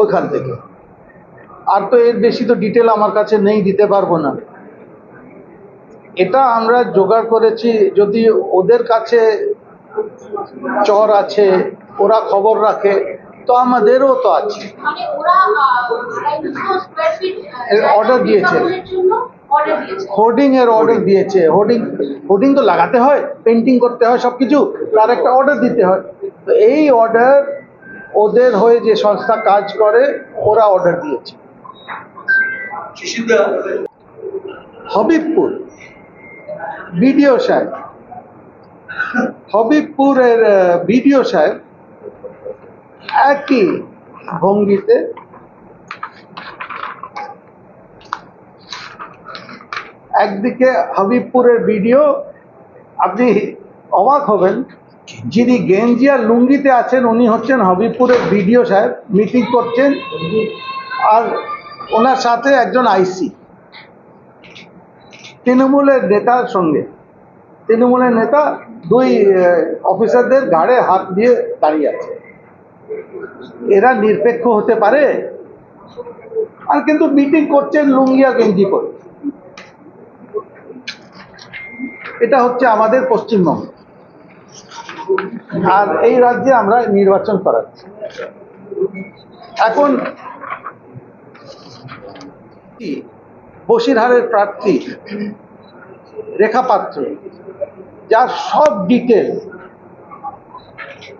ওইখান থেকে। আর তো এর বেশি তো ডিটেল আমার কাছে নেই দিতে পারব না। এটা আমরা জোগাড় করেছি যদি ওদের কাছে চর আছে ওরা খবর রাখে তো আমাদেরও তো আছে। মানে এর order দিয়েছে। অর্ডার হোর্ডিং এর অর্ডার দিয়েছে। হোর্ডিং হোর্ডিং তো লাগাতে হয় পেন্টিং করতে হয় সবকিছু তার একটা অর্ডার দিতে হয়। তো এই অর্ডার ওদের হয়ে যে সংস্থা কাজ করে, ওরা অর্ডার দিয়েছে। হবিবপুর, বিডিও সাহেব, হবিবপুরের বিডিও সাহেব একই ভঙ্গিতে একদিকে হবিবপুরের ভিডিও আপনি অবাক হবেন যিনি গেঞ্জি আর লুঙ্গিতে আছেন, উনি হচ্ছেন হাবিবপুরের বিডিও সাহেব, মিটিং করছেন, আর ওনার সাথে একজন আইসি। তৃণমূলের নেতার সঙ্গে। তৃণমূলের নেতা দুই অফিসারদের ঘাড়ে হাত দিয়ে দাঁড়িয়ে আছে। এরা নিরপেক্ষ হতে পারে, আর কিন্তু মিটিং করছেন লুঙ্গি আর গেঞ্জি করে এটা হচ্ছে আমাদের পশ্চিমবঙ্গ। আর এই রাজ্যে আমরা নির্বাচন করাচ্ছি। এখন কি বসিরহাটের প্রার্থী রেখা পাত্র, যার সব ডিটেল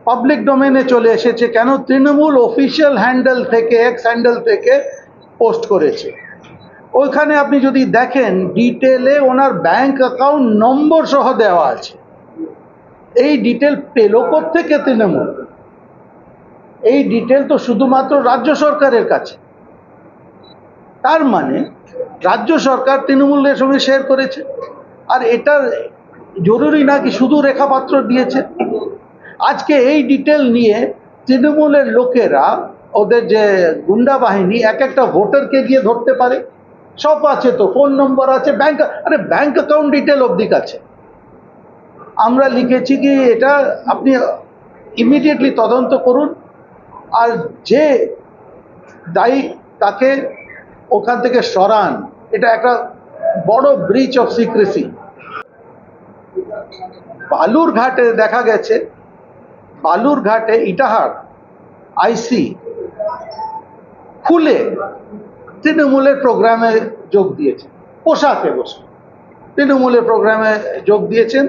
পাবলিক ডোমেনে চলে এসেছে, কেন তৃণমূল অফিসিয়াল হ্যান্ডেল থেকে এক্স হ্যান্ডেল থেকে পোস্ট করেছে। ওইখানে আপনি যদি দেখেন ডিটেলে ওনার ব্যাংক অ্যাকাউন্ট নম্বর সহ দেওয়া আছে। এই ডিটেল পেল থেকে তৃণমূল? এই ডিটেল তো শুধুমাত্র রাজ্য সরকারের কাছে। তার মানে রাজ্য সরকার তৃণমূলের সঙ্গে শেয়ার করেছে। আর এটা জরুরি না কি শুধু রেখাপাত্র দিয়েছে? আজকে এই ডিটেল নিয়ে তৃণমূলের লোকেরা, ওদের যে গুন্ডা বাহিনী, এক একটা ভোটারকে গিয়ে ধরতে পারে। সব আছে তো ফোন নম্বর আছে ব্যাংক আরে ব্যাংক অ্যাকাউন্ট ডিটেল অবধি আছে আমরা লিখেছি কি এটা আপনি ইমিডিয়েটলি তদন্ত করুন, আর যে দায়ী তাকে ওখান থেকে সরান। এটা একটা বড় ব্রিচ অফ সিক্রেসি বালুর ঘাটে দেখা গেছে, বালুর ঘাটে ইটাহার, আইসি, খুলে তৃণমূলের প্রোগ্রামে যোগ দিয়েছে। পোশাকে বসে। তৃণমূলের প্রোগ্রামে যোগ দিয়েছেন।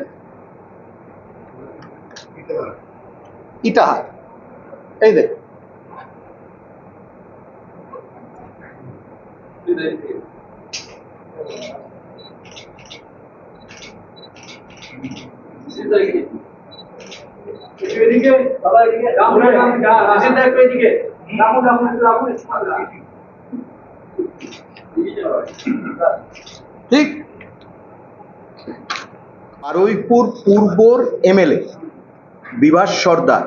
রামুন একটু রামুন ঠিক। বারুইপুর পূর্বর এমএলএ বিভাস সর্দার,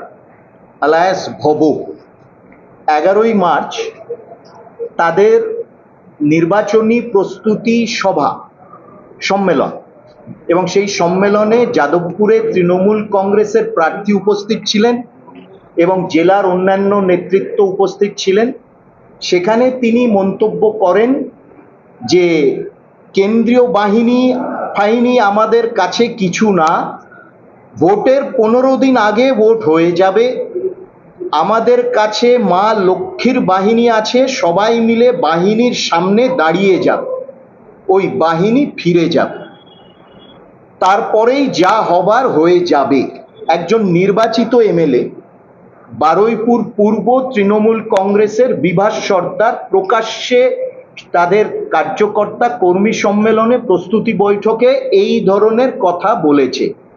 আলায়াস ভব। এগারোই মার্চ তাদের নির্বাচনী প্রস্তুতি সভা, সম্মেলন। এবং সেই সম্মেলনে যাদবপুরে তৃণমূল কংগ্রেসের প্রার্থী উপস্থিত ছিলেন এবং জেলার অন্যান্য নেতৃত্ব উপস্থিত ছিলেন। সেখানে তিনি মন্তব্য করেন যে, কেন্দ্রীয় বাহিনী বাহিনী আমাদের কাছে কিছু না ভোটের পনেরো দিন আগে ভোট হয়ে যাবে। আমাদের কাছে মা লক্ষ্মীর বাহিনী আছে, সবাই মিলে বাহিনীর সামনে দাঁড়িয়ে যাবে। ওই বাহিনী ফিরে যাবে। তারপরেই যা হবার হয়ে যাবে। একজন নির্বাচিত এমএলএ, বারুইপুর পূর্ব তৃণমূল কংগ্রেসের বিভাস সর্দার, প্রকাশ্যে তাদের কার্যকর্তা কর্মী সম্মেলনে প্রস্তুতি বৈঠকে এই ধরনের কথা বলেছে।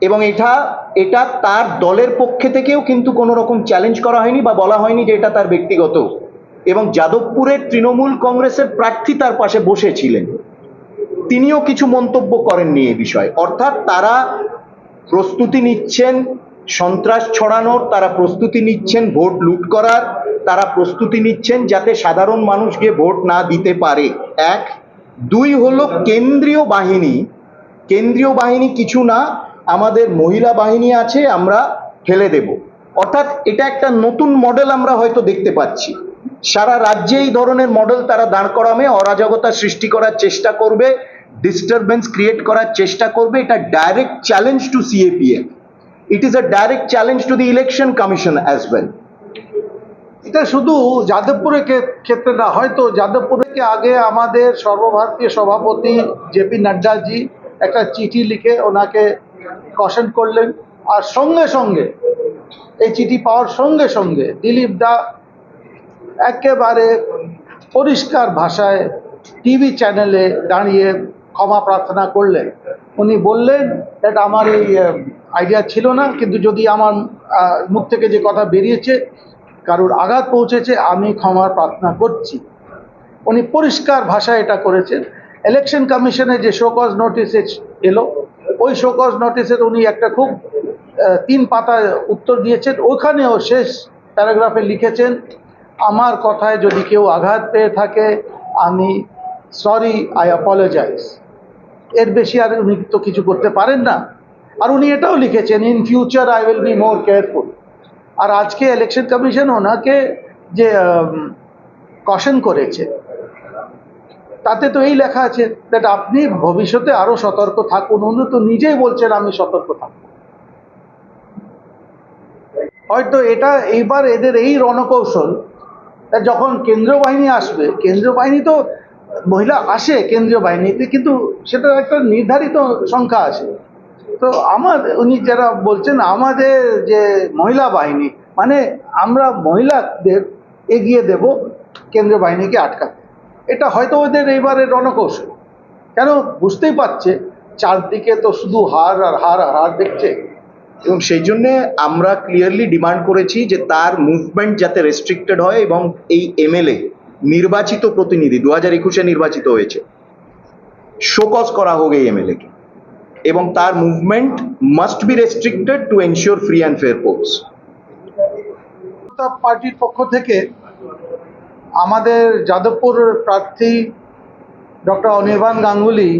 এবং এটা এটা তার দলের পক্ষে থেকেও কিন্তু কোনো রকম চ্যালেঞ্জ করা হয়নি বা বলা হয়নি যে এটা তার ব্যক্তিগত। এবং যাদবপুরের তৃণমূল কংগ্রেসের প্রার্থী তার পাশে বসেছিলেন। তিনিও কিছু মন্তব্য করেননি এ বিষয়ে। অর্থাৎ তারা প্রস্তুতি নিচ্ছেন, সন্ত্রাস ছড়ানোর, তারা প্রস্তুতি নিচ্ছেন ভোট লুট করার, তারা প্রস্তুতি নিচ্ছেন যাতে সাধারণ মানুষ গিয়ে ভোট না দিতে পারে। এক। দুই হলো কেন্দ্রীয় বাহিনী। কেন্দ্রীয় বাহিনী কিছু না আমাদের মহিলা বাহিনী আছে, আমরা ফেলে দেব। অর্থাৎ এটা একটা নতুন মডেল আমরা হয়তো দেখতে পাচ্ছি। সারা রাজ্যে এই ধরনের মডেল তারা দাঁড় করামে অরাজকতা সৃষ্টি করার চেষ্টা করবে ডিস্টারবেন্স ক্রিয়েট করার চেষ্টা করবে। এটা direct challenge to CAPF it is a direct challenge to the election commission as well এটা শুধু যাদবপুরের ক্ষেত্রে না, হয়তো যাদবপুরকে আগে আমাদের সর্বভারতীয় সভাপতি জেপি নাড্ডাজি একটা চিঠি লিখে ওনাকে কশন করলেন। আর সঙ্গে সঙ্গে এই চিঠি পাওয়ার সঙ্গে সঙ্গে দিলীপ দা একেবারে পরিষ্কার ভাষায় টিভি চ্যানেলে দাঁড়িয়ে ক্ষমা প্রার্থনা করলেন। উনি বললেন, এটা আমার এই আইডিয়া ছিল না, কিন্তু যদি আমার মুখ থেকে যে কথা বেরিয়েছে, কারোর আঘাত পৌঁছেছে, আমি ক্ষমার প্রার্থনা করছি। উনি পরিষ্কার ভাষায় এটা করেছেন। ইলেকশন কমিশনে যে শোকজ নোটিস এলো ওই শোকজ নোটিসের উনি একটা খুব তিন পাতা উত্তর দিয়েছেন। ওখানেও শেষ প্যারাগ্রাফে লিখেছেন, আমার কথায় যদি কেউ আঘাত পেয়ে থাকে, আমি সরি আই অ্যাপোলোজাইজ এর বেশি আর উনি তো কিছু করতে পারেন না। আর উনি এটাও লিখেছেন in future I will be more careful আর আজকে ইলেকশন কমিশন ওনাকে যে কশন করেছে তাতে তো এই লেখা আছে দ্যাট আপনি ভবিষ্যতে আরও সতর্ক থাকুন। উনি তো নিজেই বলছেন আমি সতর্ক থাকব। হয়তো এটা এইবার এদের এই রণকৌশল যখন কেন্দ্রীয় বাহিনী আসবে, কেন্দ্রীয় বাহিনী তো মহিলা আসে কেন্দ্রীয় বাহিনীতে, কিন্তু সেটা একটা নির্ধারিত সংখ্যা আছে। তো আমার, উনি যারা বলছেন আমাদের যে মহিলা বাহিনী মানে আমরা মহিলাদের এগিয়ে দেব, কেন্দ্রীয় বাহিনীকে আটকাতে। এটা হয়তো ওদের এইবারের রণকৌশল। কেন? বুঝতেই পারছে, চারদিকে তো শুধু হার আর হার আর হার দেখছে। এবং সেই জন্যে আমরা ক্লিয়ারলি ডিমান্ড করেছি যে তার মুভমেন্ট যাতে রেস্ট্রিক্টেড হয় এবং এই এমএলএ নির্বাচিত প্রতিনিধি দু হাজার একুশে নির্বাচিত হয়েছে শোকজ করা হোক এই এমএলএ কে। এবং তার movement must be restricted to ensure free and fair polls পার্টির পক্ষ থেকে আমাদের যাদবপুর প্রার্থী ডক্টর অনির্বাণ গাঙ্গুলি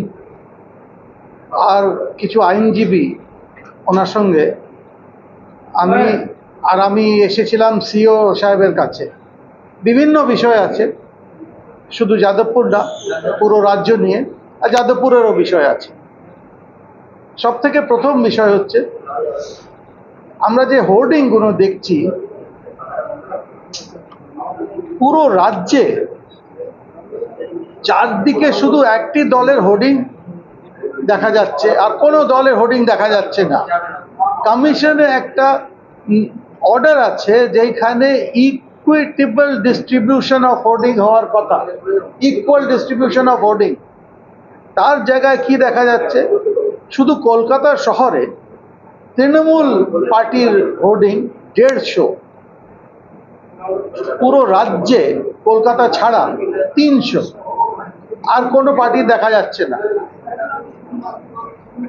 আর কিছু আইনজীবী ওনার সঙ্গে আমি আর আমি এসেছিলাম সিও সাহেবের কাছে। বিভিন্ন বিষয় আছে শুধু যাদবপুর না পুরো রাজ্য নিয়ে আর যাদবপুরেরও বিষয় আছে। সব থেকে প্রথম বিষয় হচ্ছে আমরা যে হোর্ডিংগুলো দেখছি পুরো রাজ্যে চারদিকে শুধু একটি দলের হোর্ডিং দেখা যাচ্ছে আর কোনো দলের হোর্ডিং দেখা যাচ্ছে না। কমিশনে একটা অর্ডার আছে যেখানে ইকুইটেবল ডিস্ট্রিবিউশন অফ হোর্ডিং হওয়ার কথা। ইকুয়াল ডিস্ট্রিবিউশন অফ হোর্ডিং তার জায়গায় কি দেখা যাচ্ছে? শুধু কলকাতা শহরে তৃণমূল পার্টির হোর্ডিং দেড়শো। পুরো রাজ্যে কলকাতা ছাড়া তিনশো। আর কোনো পার্টি দেখা যাচ্ছে না।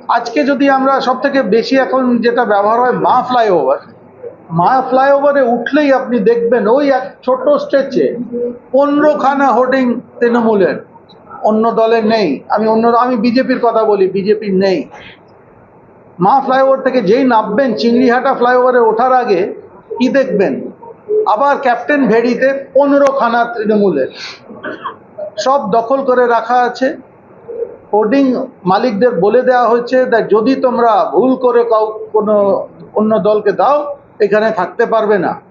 আজকে যদি আমরা সব থেকে বেশি এখন যেটা ব্যবহার হয় মা ফ্লাইওভার, মা ফ্লাইওভারে উঠলেই আপনি দেখবেন ওই এক ছোট স্ট্রেচে পনেরোখানা হোর্ডিং তৃণমূলের। অন্য দলের নেই। আমি অন্য, আমি বিজেপির কথা বলি বিজেপির নেই। মা ফ্লাইওভার থেকে যেই নামবেন, চিংড়িহাটা ফ্লাইওভারে ওঠার আগে কি দেখবেন? আবার ক্যাপ্টেন ভেড়িতে পনেরোখানা তৃণমূলের। সব দখল করে রাখা আছে। হোর্ডিং মালিকদের বলে দেওয়া হয়েছে that যদি তোমরা ভুল করে কাউ কোনো অন্য দলকে দাও, এখানে থাকতে পারবে না।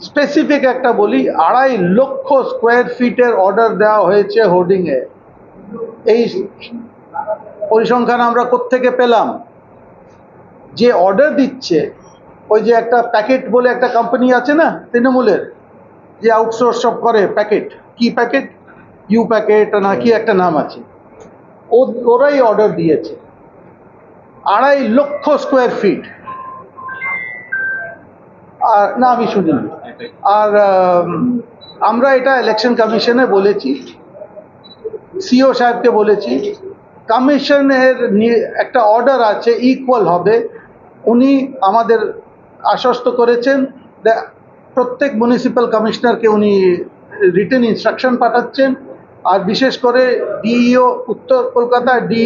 স্পেসিফিক একটা বলি, আড়াই লক্ষ স্কোয়ার ফিটের অর্ডার দেওয়া হয়েছে হোর্ডিংয়ে এই পরিসংখ্যান আমরা কোত্থেকে পেলাম? যে অর্ডার দিচ্ছে ওই যে একটা প্যাকেট বলে একটা কোম্পানি আছে না, তৃণমূলের, যে আউটসোর্স সব করে প্যাকেট। কি প্যাকেট? ইউ প্যাকেট না কি একটা নাম আছে। ওরাই অর্ডার দিয়েছে। আড়াই লক্ষ স্কোয়ার ফিট আর না, আমি শুনিনি। আর আমরা এটা ইলেকশন কমিশনে বলেছি। সিও সাহেবকে বলেছি। কমিশনের একটা অর্ডার আছে ইকুয়াল হবে। উনি আমাদের আশ্বস্ত করেছেন প্রত্যেক মিউনিসিপ্যাল কমিশনারকে উনি রিটেন ইনস্ট্রাকশন পাঠাচ্ছেন। আর বিশেষ করে ডিইও উত্তর কলকাতা ডি